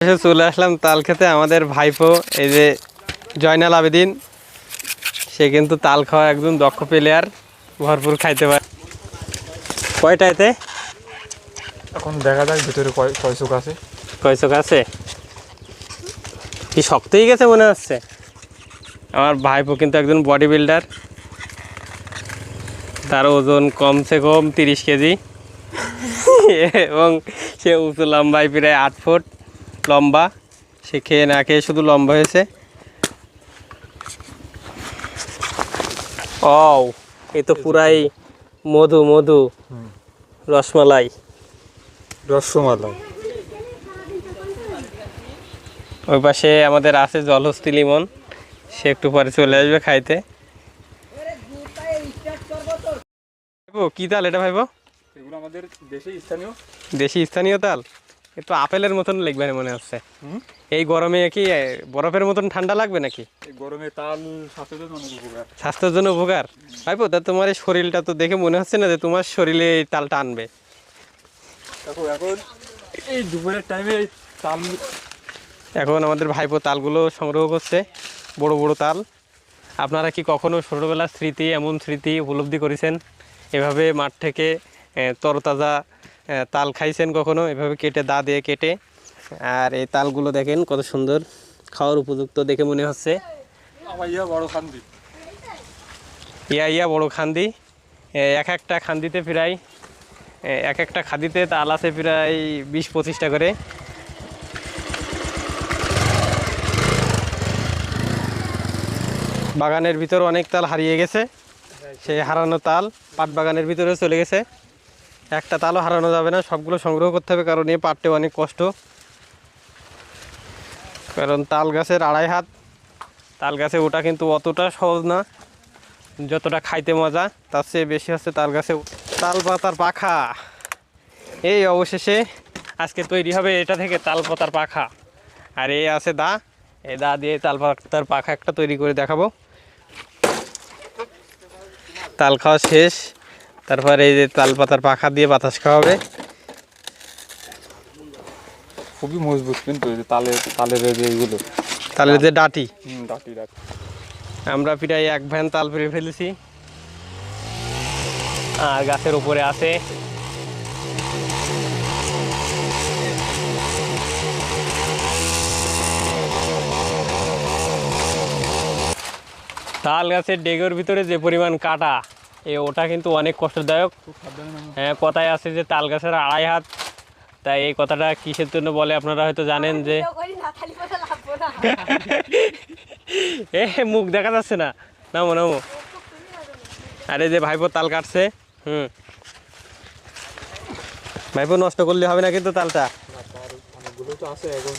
এসে চলে আসলাম তাল খেতে। আমাদের ভাইপো এই যে জয়নাল আবেদিন সে কিন্তু তাল খাওয়া একদম দক্ষ প্লেয়ার ভরপুর খাইতে পারে। কয়টা এতে এখন দেখা যাক ভিতরে কয় কয় চোখ আছে। কয়শোক আছে? কি শক্তই গেছে মনে হচ্ছে। আমার ভাইপো কিন্তু একজন বডি বিল্ডার তার ওজন কমসে কম তিরিশ কেজি। এবং সে উঁচু লম্বায় প্রায় আট ফুট। লম্বা সে খেয়ে না খেয়ে শুধু লম্বা হয়েছে। ও এ তো পুরাই মধু মধু। রসমালাই। রসমালাই। ওই পাশে আমাদের আছে জলহস্তি লিমন সে একটু পরে চলে আসবে খাইতে। কি তাল এটা ভাইবো? এগুলো আমাদের দেশে স্থানীয়। দেশি স্থানীয় তাল? একটু আপেলের মতন লাগবে না মনে হচ্ছে। এই গরমে কি বরফের মতন ঠান্ডা লাগবে নাকি? গরমে তাল স্বাস্থ্যের জন্য উপকার। স্বাস্থ্যের জন্য উপকার? ভাইবো তা তোমার এই শরীরটা তো দেখে মনে হচ্ছে না যে তোমার শরীরে এই তালটা আনবে। দেখো এখন এই দুপুরের টাইমে তাল এখন আমাদের ভাইপো তালগুলো সংগ্রহ করছে বড় বড় তাল। আপনারা কি কখনো ছোটোবেলার স্মৃতি এমন স্মৃতি উপলব্ধি করেছেন? এভাবে মাঠ থেকে তরতাজা তাল খাইছেন কখনো? এভাবে কেটে দা দিয়ে কেটে। আর এই তালগুলো দেখেন কত সুন্দর। খাওয়ার উপযুক্ত দেখে মনে হচ্ছে। ইয়া বড় খান্দি। ইয়া ইয়া বড় খান্দি। এক একটা খান্দিতে প্রায় এক একটা খাদিতে তাল আছে প্রায় বিশ পঁচিশটা করে। বাগানের ভিতর অনেক তাল হারিয়ে গেছে। সেই হারানো তাল পাট বাগানের ভিতরে চলে গেছে। একটা তালও হারানো যাবে না, সবগুলো সংগ্রহ করতে হবে, কারণ এই পাটটে অনেক কষ্ট। কারণ তাল গাছের আড়াই হাত, তাল গাছে ওটা কিন্তু অতটা সহজ না, যতটা খাইতে মজা, তার চেয়ে বেশি হচ্ছে তাল গাছে তাল পাতার পাখা। এই অবশেষে আজকে তৈরি হবে এটা থেকে তাল পাতার পাখা। আর এই আছে দা, এই দা দিয়ে তাল পাতার পাখা একটা তৈরি করে দেখাবো। তাল খাওয়া শেষ। তারপর এই যে তাল পাতার পাখা দিয়ে বাতাস খাওয়াবে। খুবই মজবুত কিন্তু তালের যে এইগুলো। তালের যে ডাটি। ডাটি ডাটি। আমরা প্রায় এক ভ্যান তাল পেরে ফেলেছি। আর গাছের উপরে আছে। তাল গাছের ডেগের ভিতরে যে পরিমাণ কাটা এ ওটা কিন্তু অনেক কষ্টদায়ক। হ্যাঁ কথায় আছে যে তাল গাছের আড়াই হাত। তাই এই কথাটা কিসের জন্য বলে আপনারা হয়তো জানেন যে এ মুখ দেখা যাচ্ছে না। নামো নামো। আরে যে ভাইপো তাল কাটছে হুম। ভাইপো নষ্ট করলে হবে না কিন্তু তালটা। তো আছে এখন।